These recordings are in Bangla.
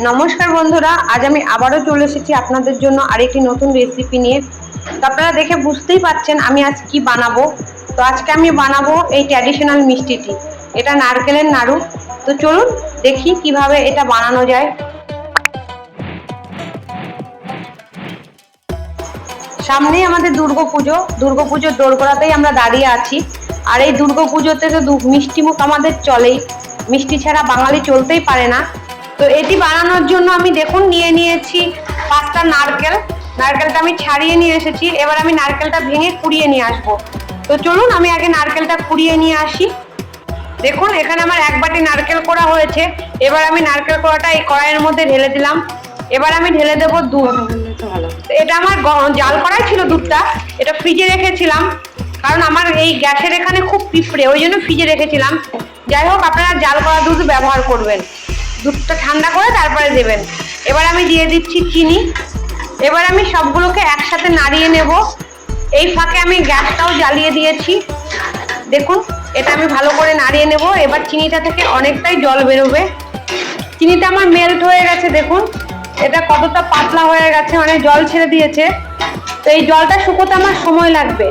নমস্কার বন্ধুরা, আজ আমি আবারও চলে এসেছি আপনাদের জন্য আরেকটি নতুন রেসিপি নিয়ে। তো আপনারা দেখে বুঝতেই পাচ্ছেন আমি আজ কি বানাবো। তো আজকে আমি বানাবো এই ট্র্যাডিশনাল মিষ্টিটি। এটা নারকেলের নাড়ু। তো চলুন দেখি কীভাবে এটা বানানো যায়। সামনেই আমাদের দুর্গাপুজো দুর্গাপুজোর দোরগোড়াতেই আমরা দাঁড়িয়ে আছি। আর এই দুর্গাপুজোতে তো দু- মিষ্টি মুখ আমাদের চলেই। মিষ্টি ছাড়া বাঙালি চলতেই পারে না। তো এটি বানানোর জন্য আমি দেখুন নিয়ে নিয়েছি পাঁচটা নারকেল। নারকেলটা আমি ছাড়িয়ে নিয়ে এসেছি। এবার আমি নারকেলটা ভেঙে কুড়িয়ে নিয়ে আসব। তো চলুন, আমি আগে নারকেলটা কুড়িয়ে নিয়ে আসি। দেখুন, এখানে আমার এক বাটি নারকেল করা হয়েছে। এবার আমি নারকেল কড়াটা এই কড়াইয়ের মধ্যে ঢেলে দিলাম। এবার আমি ঢেলে দেবো দুধ। এটা আমার জাল করাই ছিল দুধটা। এটা ফ্রিজে রেখেছিলাম। কারণ আমার এই গ্যাসের এখানে খুব পিঁপড়ে, ওই জন্য ফ্রিজে রেখেছিলাম। যাই হোক, আপনারা জাল করা দুধ ব্যবহার করবেন। দুধটা ঠান্ডা করে তারপরে দেবেন। এবার আমি দিয়ে দিচ্ছি চিনি। এবার আমি সবগুলোকে একসাথে নাড়িয়ে নেব। এই ফাঁকে আমি গ্যাসটাও জ্বালিয়ে দিয়েছি। দেখুন, এটা আমি ভালো করে নাড়িয়ে নেব। এবার চিনিটা থেকে অনেকটাই জল বেরোবে। চিনিটা আমার মেল্ট হয়ে গেছে, দেখুন। এটা কতটা পাতলা হয়ে গেছে মানে জল ছেড়ে দিয়েছে। তো এই জলটা শুকোতে আমার সময় লাগবে।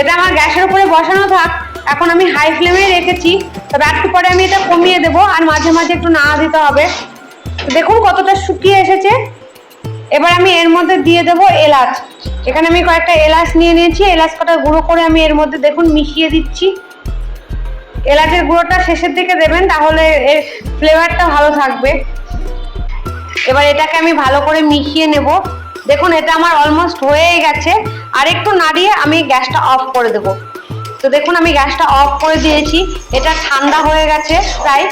এটা আমার গ্যাসের উপরে বসানো থাক। এখন আমি হাই ফ্লেমে রেখেছি, তবে একটু পরে আমি এটা কমিয়ে দেবো, আর মাঝে মাঝে একটু নাড়া দিতে হবে। দেখুন কতটা শুকিয়ে এসেছে। এবার আমি এর মধ্যে দিয়ে দেবো এলাচ। এখানে আমি কয়েকটা এলাচ নিয়ে নিয়েছি, এলাচ কটা গুঁড়ো করে আমি এর মধ্যে দেখুন মিশিয়ে দিচ্ছি। এলাচের গুঁড়োটা শেষের দিকে দেবেন, তাহলে এর ফ্লেভারটা ভালো থাকবে। এবার এটাকে আমি ভালো করে মিশিয়ে নেব। দেখুন, এটা আমার অলমোস্ট হয়ে গেছে। আর একটু নাড়িয়ে আমি গ্যাসটা অফ করে দেব। তো দেখুন আমি গ্যাসটা অফ করে দিয়েছি, এটা ঠান্ডা হয়ে গেছে প্রায়,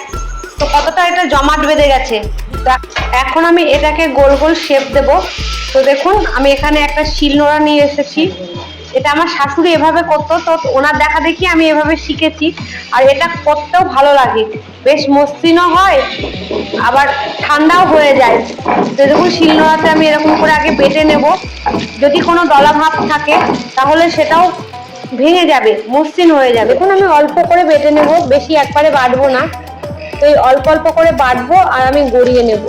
তো কতটা এটা জমাট বেঁধে গেছে? এখন আমি এটাকে গোল গোল শেপ দেব। তো দেখুন, আমি এখানে একটা শিলনোড়া নিয়ে এসেছি। এটা আমার শাশুড়ি এভাবে করতো, তো ওনার দেখা দেখি আমি এভাবে শিখেছি। আর এটা করতেও ভালো লাগে। বেশ মসৃণও হয়, আবার ঠান্ডাও হয়ে যায়। তো দেখুন, শিলনোড়াতে আমি এরকম করে আগে বেটে নেব। যদি কোনো দলা ভাব থাকে, তাহলে সেটাও ভেঙে যাবে, মসৃণ হয়ে যাবে। দেখুন আমি অল্প করে বেটে নেব, বেশি একবারে বাটবো না। তো এই অল্প অল্প করে বাটবো আর আমি গড়িয়ে নেব।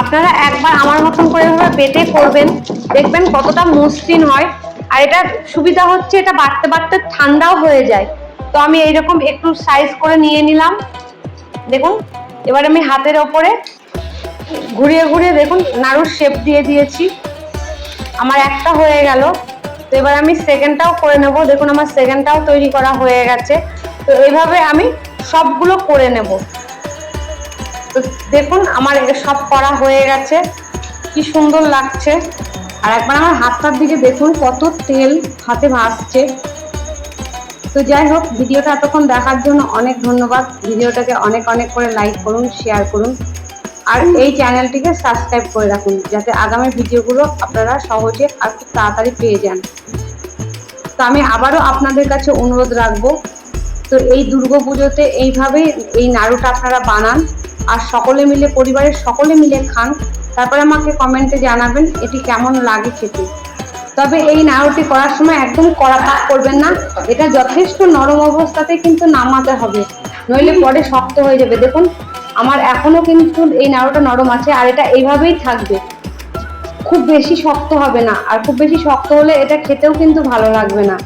আপনারা একবার আমার মতন করে এভাবে বেটে করবেন, দেখবেন কতটা মসৃণ হয়। আর এটা সুবিধা হচ্ছে, এটা বাড়তে বাড়তে ঠান্ডাও হয়ে যায়। তো আমি এইরকম একটু সাইজ করে নিয়ে নিলাম। দেখুন, এবার আমি হাতের ওপরে ঘুরিয়ে ঘুরিয়ে দেখুন, নাড়ুর শেপ দিয়ে দিয়েছি। আমার একটা হয়ে গেল। তো এবার আমি সেকেন্ডটাও করে নেব। দেখুন আমার সেকেন্ডটাও তৈরি করা হয়ে গেছে। তো এইভাবে আমি সবগুলো করে নেব। তো দেখুন আমার সব করা হয়ে গেছে। কি সুন্দর লাগছে। আর একবার আমার হাতটার দিকে দেখুন কত তেল হাতে ভাসছে। তো যাই হোক, ভিডিওটা এতক্ষণ দেখার জন্য অনেক ধন্যবাদ। ভিডিওটাকে অনেক অনেক করে লাইক করুন শেয়ার করুন। আর এই চ্যানেলটিকে সাবস্ক্রাইব করে রাখুন, যাতে আগামী ভিডিওগুলো আপনারা সহজে আর খুব তাড়াতাড়ি পেয়ে যান। তো আমি আবারও আপনাদের কাছে অনুরোধ রাখব, তো এই দুর্গাপুজোতে এইভাবেই এই নাড়ুটা আপনারা বানান, আর সকলে মিলে, পরিবারের সকলে মিলে খান। তারপরে আমাকে কমেন্টে জানাবেন এটি কেমন লাগে খেতে। তবে এই নাড়ুটি করার সময় একদম কড়া পাক করবেন না, এটা যথেষ্ট নরম অবস্থাতে কিন্তু নামাতে হবে। নইলে পরে শক্ত হয়ে যাবে। দেখুন আমার এখনও কিন্তু এই নাড়ুটা নরম আছে আর এটা এইভাবেই থাকবে। খুব বেশি শক্ত হবে না। আর খুব বেশি শক্ত হলে এটা খেতেও কিন্তু ভালো লাগবে না।